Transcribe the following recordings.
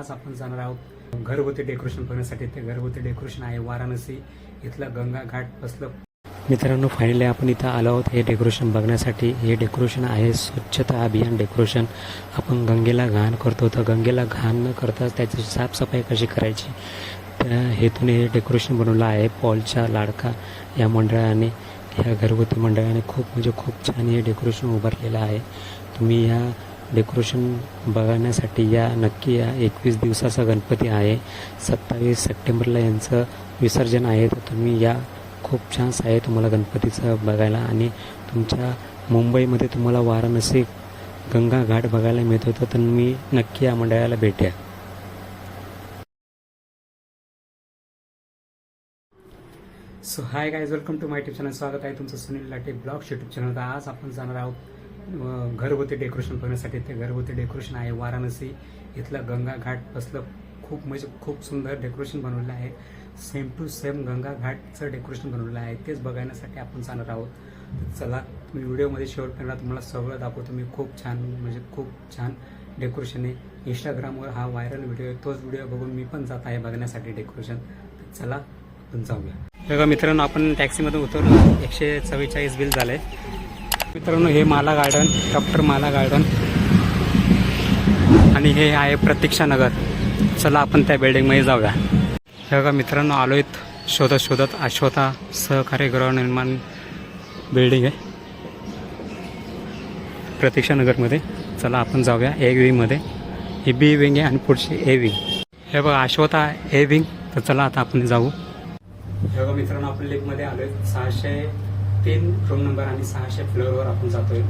आज आपण जाणार आहोत घरगुती डेकोरेशन करण्यासाठी ते घरगुती डेकोरेशन आहे वाराणसी. इथलं गंगा घाट बसलं. मित्रांनो फायनली आपण इथं आलो आहोत. हे डेकोरेशन बघण्यासाठी. हे डेकोरेशन आहे स्वच्छता अभियान डेकोरेशन. आपण गंगेला घाण करतो. तर गंगेला घाण न करता त्याची साफसफाई कशी करायची? त्या हेतूने हे डेकोरेशन बनवलं आहे. पॉलच्या लाडका या मंडळाने ह्या घरगुती मंडळाने खूप म्हणजे खूप छान हे डेकोरेशन उभारलेलं आहे. तुम्ही या डेकोरेशन बघण्यासाठी या नक्की या एकवीस दिवसाचा गणपती आहे. सत्तावीस सप्टेंबरला यांचं विसर्जन आहे. तर तुम्ही या खूप चान्स आहे तुम्हाला गणपतीचं बघायला आणि तुमच्या मुंबईमध्ये तुम्हाला वाराणसी गंगा घाट बघायला मिळत. होतं तर तुम्ही नक्की या मंडळाला भेट्या so hi guys welcome to my tube channel स्वागत आहे तुमचं Sunil Late blogs YouTube channel तर आज आपण जाणार आहोत घरगुती डेकोरेशन करण्यासाठी ते घरगुती डेकोरेशन आहे. वाराणसी इथलं गंगा घाट बसलं खूप म्हणजे खूप सुंदर डेकोरेशन बनवलेलं आहे. सेम टू सेम गंगा घाटचं डेकोरेशन बनवलेलं आहे. तेच बघण्यासाठी आपण जाणार आहोत. चला तुम्ही व्हिडिओमध्ये शेवटपर्यंत तुम्हाला सगळं दाखवतो. मी खूप छान म्हणजे खूप छान डेकोरेशन आहे. इंस्टाग्रामवर हा व्हायरल व्हिडिओ आहे. तोच व्हिडिओ बघून मी पण जात आहे बघण्यासाठी डेकोरेशन चला आपण जाऊया. बघा मित्रांनो आपण टॅक्सीमधून उतरलो. एकशे चव्वेचाळीस बिल झालंय मित्रांनो हे माला गार्डन डॉक्टर माला गार्डन. आणि हे आहे प्रतीक्षा नगर. चला आपण त्या बिल्डिंगमध्ये जाऊया. हे बघा मित्रांनो आलो आहेत शोधत शोधत अश्वथा सहकार्य गृहनिर्माण बिल्डिंग आहे. प्रतीक्षानगरमध्ये चला आपण जाऊया ए विंगमध्ये ही बी विंग आहे आणि पुढची ए विंग हे बघा अश्वथा ए विंग तर चला आता आपण जाऊ. हे बघा मित्रांनो आपण लेकमध्ये आलोय. सहाशे तीन रूम नंबर आणि सहाशे फ्लोअरवर आपण जातोय.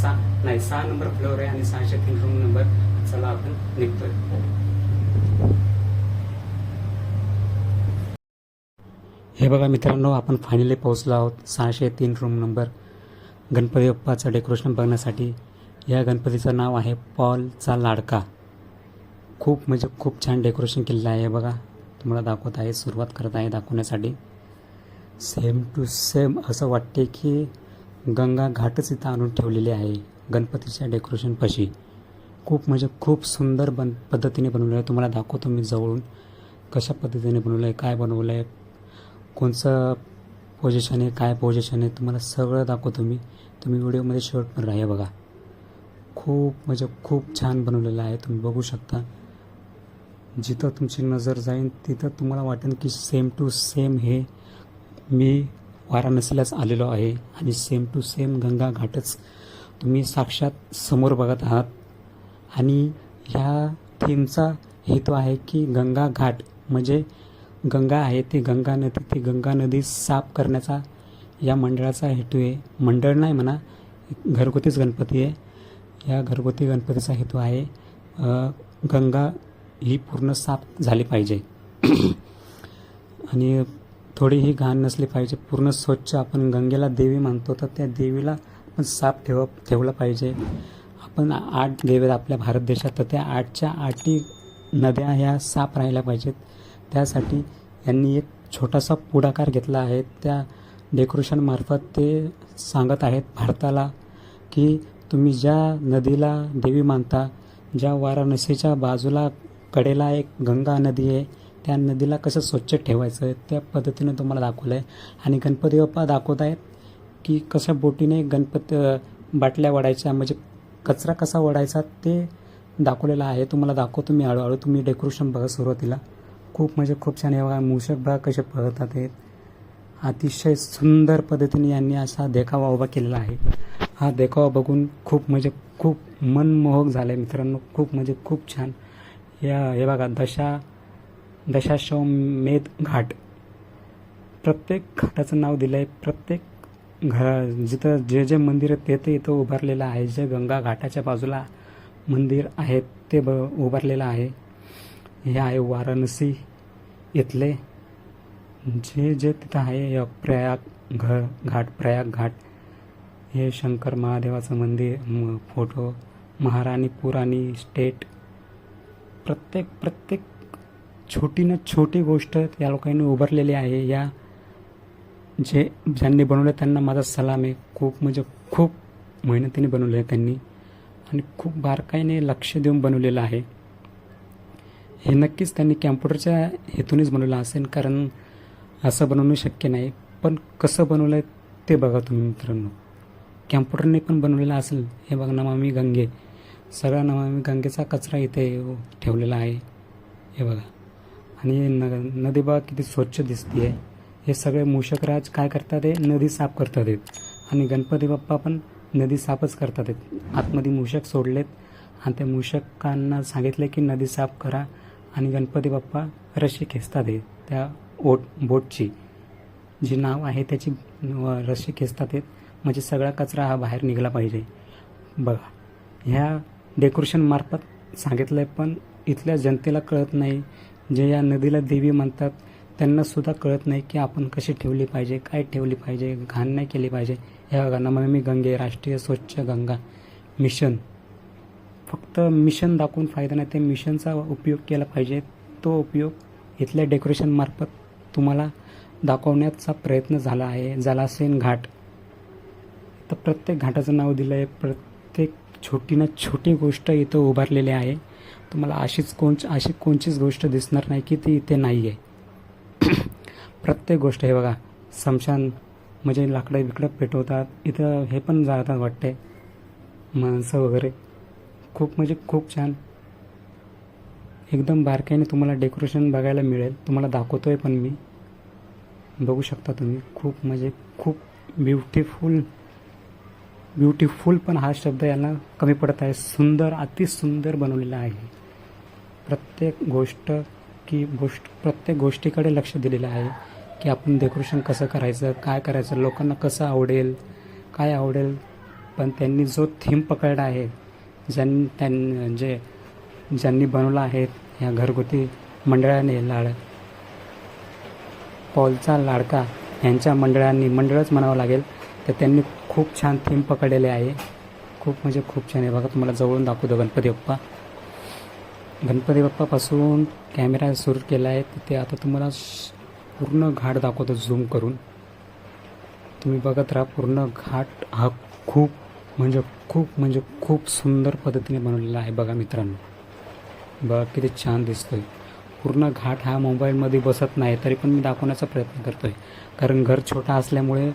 सहा नाही सहा नंबर फ्लोअर आहे आणि सहाशे तीन रूम नंबर चला आपण निघतोय. हे बघा मित्रांनो आपण फायनली पोहोचलो आहोत. सहाशे तीन रूम नंबर गणपती बाप्पाचं डेकोरेशन बघण्यासाठी. या गणपतीचं नाव आहे पॉलचा लाडका. खूप म्हणजे खूप छान डेकोरेशन केलेलं आहे. बघा तुम्हाला दाखवत आहे सुरुवात करत आहे दाखवण्यासाठी. सेम टू सेम असं वाटते की गंगा घाटच इथं आणून ठेवलेली आहे गणपतीच्या डेकोरेशनपाशी खूप म्हणजे खूप सुंदर बन पद्धतीने बनवलं आहे. तुम्हाला दाखवतो मी जवळून कशा पद्धतीने बनवलं आहे काय बनवलं आहे कोणचं पोझिशन आहे काय पोझिशन आहे तुम्हाला सगळं दाखवतो मी. तुम्ही व्हिडिओमध्ये शेवट पण राहा बघा. खूप म्हणजे खूप छान बनवलेलं आहे. तुम्ही बघू शकता. जिथं तुमची नजर जाईल तिथं तुम्हाला वाटेल की सेम टू सेम हे मी वाराणसीलाच आलेलो आहे आणि सेम टू सेम गंगा घाटच तुम्ही साक्षात समोर बघत आहात. आणि ह्या थीमचा हेतू आहे की गंगा घाट म्हणजे गंगा आहे ती गंगा नदी ती गंगा नदी साफ करण्याचा या मंडळाचा हेतू आहे. मंडळ नाही म्हणा घरगुतीच गणपती आहे. या घरगुती गणपतीचा हेतू आहे गंगा ही पूर्ण साफ झाली पाहिजे. आणि थोडीही घाण नसली पाहिजे. पूर्ण स्वच्छ आपण गंगेला देवी मानतो तर त्या देवीला आपण साफ ठेव ठेवलं पाहिजे. आपण आठ देवी आपल्या भारत देशात तर त्या आठच्या आठी नद्या ह्या साफ राहिल्या पाहिजेत. त्यासाठी यांनी एक छोटासा पुढाकार घेतला आहे. त्या डेकोरेशनमार्फत ते सांगत आहेत भारताला की तुम्ही ज्या नदीला देवी मानता ज्या वाराणसीच्या बाजूला कडेला एक गंगा नदी आहे त्या नदीला कसं स्वच्छ ठेवायचं त्या पद्धतीने तुम्हाला दाखवलं आहे आणि गणपती बाप्पा दाखवत आहेत की कशा बोटीने गणपती बाटल्या वडायच्या म्हणजे कचरा कसा वडायचा ते दाखवलेलं आहे. तुम्हाला दाखवतो मी हळूहळू. तुम्ही डेकोरेशन बघा सुरुवातीला. खूप म्हणजे खूप छान आहे बघा. मूषक बघा कसे पळतात आहेत अतिशय सुंदर पद्धतीने यांनी असा देखावा उभा केलेला आहे. हा देखावा बघून खूप म्हणजे खूप मनमोहक झालं आहे मित्रांनो. खूप म्हणजे खूप छान. या हे बघा दशा दशाश्वमेध घाट. प्रत्येक घाटाचं नाव दिलं आहे प्रत्येक घरा जिथं जे जे मंदिर आहे ते ते इथं उभारलेलं आहे. जे गंगा घाटाच्या बाजूला मंदिर आहे ते ब उभारलेलं आहे. हे आहे वाराणसी इथले. जे जे तिथं आहे प्रयाग घ घाट प्रयाग घाट. हे शंकर महादेवाचं मंदिर म- फोटो. महाराणी पुराणी स्टेट. प्रत्येक प्रत्येक छोटी ना छोटी गोष्ट या लोकांनी उभारलेली आहे. या जे ज्यांनी बनवलं त्यांना माझा सलाम आहे. खूप म्हणजे खूप मेहनतीने बनवलं आहे त्यांनी. आणि खूप बारकाईने लक्ष देऊन बनवलेलं आहे. हे नक्कीच त्यांनी कॅम्प्युटरच्या हेतूनच बनवलं असेल कारण असं बनवणं शक्य नाही. पण कसं बनवलं आहे ते बघा तुम्ही मित्रांनो. कॅम्प्युटरने पण बनवलेलं असेल. हे बघा नमामी गंगे. सगळा नमामी गंगेचा कचरा इथे ठेवलेला आहे. हे बघा. आणि न नदी बघा किती स्वच्छ दिसते आहे हे सगळे मूषकराज काय करतात हे? नदी साफ करतात आहेत आणि गणपती बाप्पा पण नदी साफच करतात आहेत आतमध्ये मूषक सोडलेत. आणि त्या मूषकांना सांगितले की नदी साफ करा आणि गणपती बाप्पा रशी खेचतात आहेत त्या ओट बोटची जी नाव आहे त्याची रशी खेचतात आहेत म्हणजे सगळा कचरा हा बाहेर निघाला पाहिजे. बघा ह्या डेकोरेशनमार्फत सांगितलं आहे पण इथल्या जनतेला कळत नाही. जे या नदीला देवी म्हणतात त्यांनासुद्धा कळत नाही की आपण कशी ठेवली पाहिजे काय ठेवली पाहिजे घाण नाही केली पाहिजे. ह्या गाण्यामध्ये मी गंगे राष्ट्रीय स्वच्छ गंगा. मिशन. फक्त मिशन दाखवून फायदा नाही ते मिशनचा उपयोग केला पाहिजे. तो उपयोग इथल्या डेकोरेशनमार्फत तुम्हाला दाखवण्याचा प्रयत्न झाला आहे जलाशयन घाट. तर प्रत्येक घाटाचं नाव दिलं आहे प्रत्येक छोटी ना छोटी गोष्ट इथं उभारलेली आहे. तुम्हाला अशीच कोण अशी कोणचीच गोष्ट दिसणार नाही की ती इथे नाही आहे प्रत्येक गोष्ट हे बघा समशान म्हणजे लाकडं बिकडं पेटवतात इथं हे पण जातात वाटते माणसं वगैरे. खूप म्हणजे खूप छान. एकदम बारकाईने तुम्हाला डेकोरेशन बघायला मिळेल. तुम्हाला दाखवतो आहे पण मी. बघू शकता तुम्ही. खूप म्हणजे खूप ब्युटिफुल ब्युटिफुल पण हा शब्द यांना कमी पडत आहे. सुंदर अतिसुंदर बनवलेला आहे. प्रत्येक गोष्ट की गोष्ट प्रत्येक गोष्टीकडे लक्ष दिलेलं आहे की आपण डेकोरेशन कसं करायचं काय करायचं लोकांना कसं आवडेल काय आवडेल. पण त्यांनी जो थीम पकडला आहे ज्यांनी त्यां जे ज्यांनी बनवला आहे ह्या घरगुती मंडळाने लाड पॉलचा लाडका यांच्या मंडळांनी मंडळच म्हणावं लागेल तर त्यांनी खूप छान थीम पकडलेले आहे. खूप म्हणजे खूप छान आहे. बघा तुम्हाला जवळून दाखवतो गणपती बाप्पा. गणपती बाप्पापासून कॅमेरा सुरू केला आहे तिथे आता तुम्हाला श- पूर्ण घाट दाखवतो झूम करून. तुम्ही बघत राहा पूर्ण घाट हा खूप म्हणजे खूप म्हणजे खूप सुंदर पद्धतीने बनवलेला आहे बघा मित्रांनो. बघा किती छान दिसतोय. पूर्ण घाट हा मोबाईलमध्ये बसत नाही तरी पण मी दाखवण्याचा प्रयत्न करतोय. कारण घर छोटा असल्यामुळे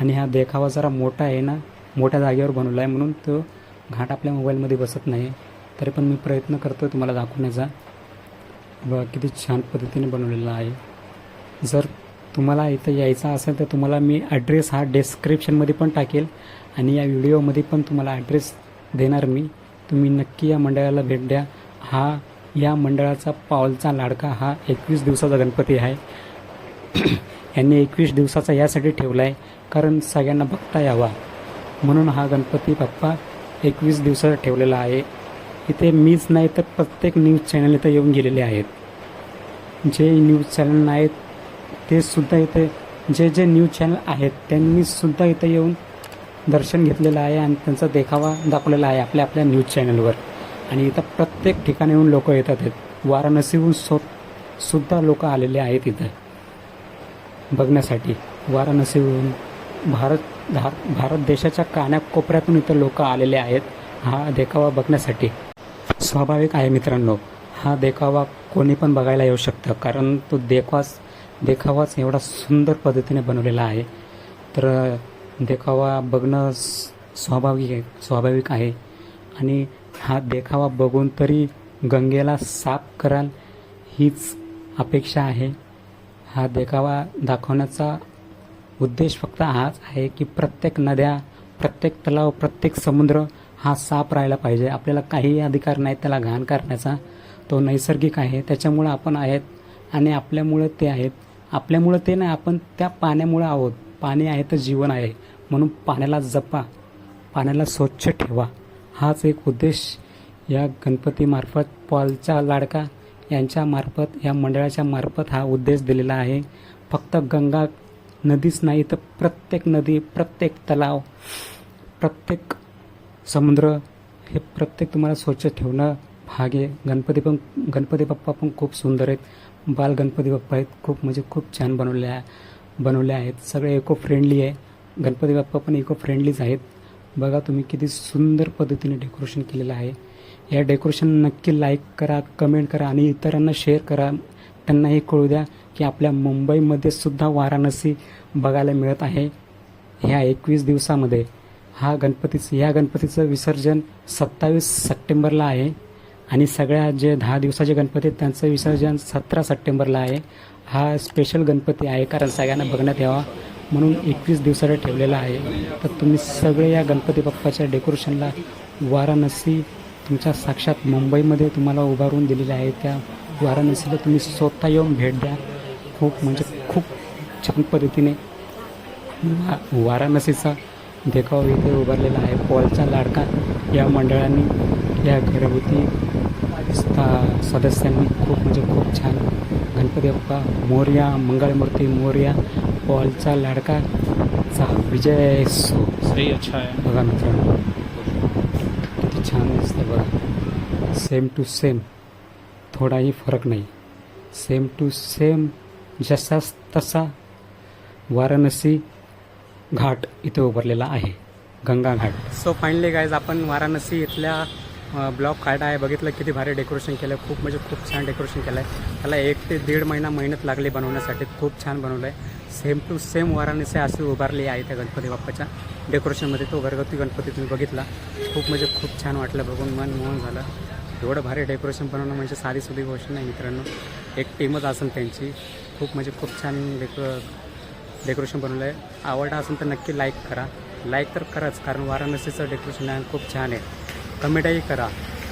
आणि हा देखावा जरा मोठा आहे ना मोठ्या जागेवर बनवला आहे म्हणून तो घाट आपल्या मोबाईलमध्ये बसत नाही. तरी पण मी प्रयत्न करतो तुम्हाला दाखवण्याचा. बघा किती छान पद्धतीने बनवलेला आहे. जर तुम्हाला इथं यायचं असेल तर तुम्हाला मी ॲड्रेस हा डिस्क्रिप्शनमध्ये पण टाकेल आणि या व्हिडिओमध्ये पण तुम्हाला ॲड्रेस देणार मी. तुम्ही नक्की या मंडळाला भेट द्या. हा या मंडळाचा पावलचा लाडका हा एकवीस दिवसाचा गणपती आहे. यांनी एकवीस दिवसाचा यासाठी ठेवला आहे कारण सगळ्यांना बघता यावा. म्हणून हा गणपती बाप्पा एकवीस दिवसाचा ठेवलेला आहे. इथे मीच नाही तर प्रत्येक न्यूज चॅनल इथं येऊन गेलेले आहेत. जे न्यूज चॅनल आहेत ते सुद्धा इथे जे जे न्यूज चॅनल आहेत त्यांनी सुद्धा इथं येऊन दर्शन घेतलेलं आहे आणि त्यांचा देखावा दाखवलेला आहे आपल्या आपल्या न्यूज चॅनलवर. आणि इथं प्रत्येक ठिकाणी येऊन लोक येतात आहेत. वाराणसीहून सो सुद्धा लोक आलेले आहेत इथं. बघण्यासाठी. वाराणसीहून भारत धार भारत देशाच्या कानाकोपऱ्यातून इथं लोक आलेले आहेत. हा देखावा बघण्यासाठी. स्वाभाविक आहे मित्रांनो. हा देखावा कोणी पण बघायला येऊ शकतं कारण तो देखावाच देखावाच एवढा सुंदर पद्धतीने बनवलेला आहे. तर देखावा बघणं स्वाभाविक आहे स्वाभाविक आहे. आणि हा देखावा बघून तरी गंगेला साफ कराल हीच अपेक्षा आहे. हा देखावा दाखवण्याचा उद्देश फक्त हाच आहे की प्रत्येक नद्या प्रत्येक तलाव प्रत्येक समुद्र हा साफ राहायला पाहिजे. आपल्याला काहीही अधिकार नाही त्याला घाण करण्याचा तो नैसर्गिक आहे. त्याच्यामुळं आपण आहेत आणि आपल्यामुळं ते आहेत. आपल्यामुळं ते नाही आपण त्या पाण्यामुळं आहोत. पाणी आहे तर जीवन आहे. म्हणून पाण्याला जपा. पाण्याला स्वच्छ ठेवा. हाच एक उद्देश या गणपतीमार्फत पॉलचा लाडका यांच्या मार्फत या मंडळाच्या मार्फत हा उद्देश दिलेला आहे. फक्त गंगा नदीच नाही तर प्रत्येक नदी प्रत्येक तलाव प्रत्येक समुद्र हे प्रत्येक तुम्हाला स्वच्छ ठेवणं भाग आहे. गणपती पण गणपती बाप्पा पण खूप सुंदर आहेत. बाल गणपती बाप्पा आहेत. खूप म्हणजे खूप छान बनवले आहे बनवले आहेत. सगळे इको फ्रेंडली आहे. गणपती बाप्पा पण इको फ्रेंडलीच आहेत. बघा तुम्ही किती सुंदर पद्धतीने डेकोरेशन केलेलं आहे. या डेकोरेशन नक्की लाईक करा कमेंट करा आणि इतरांना शेअर करा. त्यांनाही कळू द्या की आपल्या मुंबईमध्ये सुद्धा वाराणसी बघायला मिळत आहे. ह्या एकवीस दिवसामध्ये. हा गणपतीचं या गणपतीचं विसर्जन सत्तावीस सप्टेंबरला आहे. आणि सगळ्या जे दहा दिवसाचे गणपती आहेत त्यांचं विसर्जन सतरा सप्टेंबरला आहे. हा स्पेशल गणपती आहे कारण सगळ्यांना बघण्यात यावा म्हणून एकवीस दिवसाला ठेवलेला आहे. तर तुम्ही सगळे या गणपती बाप्पाच्या डेकोरेशनला वाराणसी तुमच्या साक्षात मुंबईमध्ये तुम्हाला उभारून दिलेले आहे त्या वाराणसीला तुम्ही स्वतः येऊन भेट द्या. खूप म्हणजे खूप छान पद्धतीने. वाराणसीचा देखावा इथे उभारलेला आहे. पॉलचा लाडका या मंडळांनी या घरगुती स्था- सदस्यांनी खूप म्हणजे खूप छान गणपती बाप्पा मोर्या मंगळमूर्ती मोर्या पॉलचा लाडकाचा विजय सो. अच्छा है. बघा मित्रांनो किती छान दिसतं बघा. सेम टू सेम थोडाही फरक नाही. सेम टू सेम जसाच तसा वाराणसी घाट इथे उभारलेला आहे. Ganga Ghat. So finally guys आपण वाराणसी इथल्या ब्लॉक घाट आहे. बघितलं किती भारी डेकोरेशन केलं खूप म्हणजे खूप छान डेकोरेशन केलं आहे त्याला एक ते दीड महिना मेहनत लागली बनवण्यासाठी. खूप छान बनवलं आहे सेम टू सेम वाराणसी अशी उभारली आहे त्या गणपती बाप्पाच्या डेकोरेशनमध्ये तो घरगुती गणपती तुम्ही बघितला. खूप म्हणजे खूप छान वाटलं बघून. मन मोहन झालं. एवढं भारी डेकोरेशन बनवणं म्हणजे साधी सुधी गोष्ट नाही मित्रांनो. एक टीमच असेल त्यांची. खूप म्हणजे खूप छान डेको डेकोरेशन बनवलं आहे. आवडला असेल तर नक्की लाईक करा. लाईक तर कराच कारण वाराणसीचं डेकोरेशन खूप छान आहे. कमेंटही करा.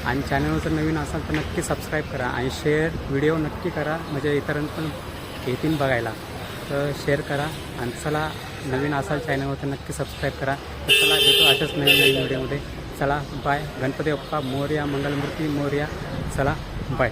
आणि चॅनलवर जर नवीन असाल तर नक्की सबस्क्राईब करा आणि शेअर व्हिडिओ नक्की करा. म्हणजे इतरांना पण येतील बघायला. तर शेअर करा आणि चला नवीन असाल चॅनलवर तर नक्की सबस्क्राईब करा. तर चला भेटू अशाच नवीन नवीन व्हिडिओमध्ये चला बाय गणपती बाप्पा मोर्या मंगलमूर्ती मोर्या. चला बाय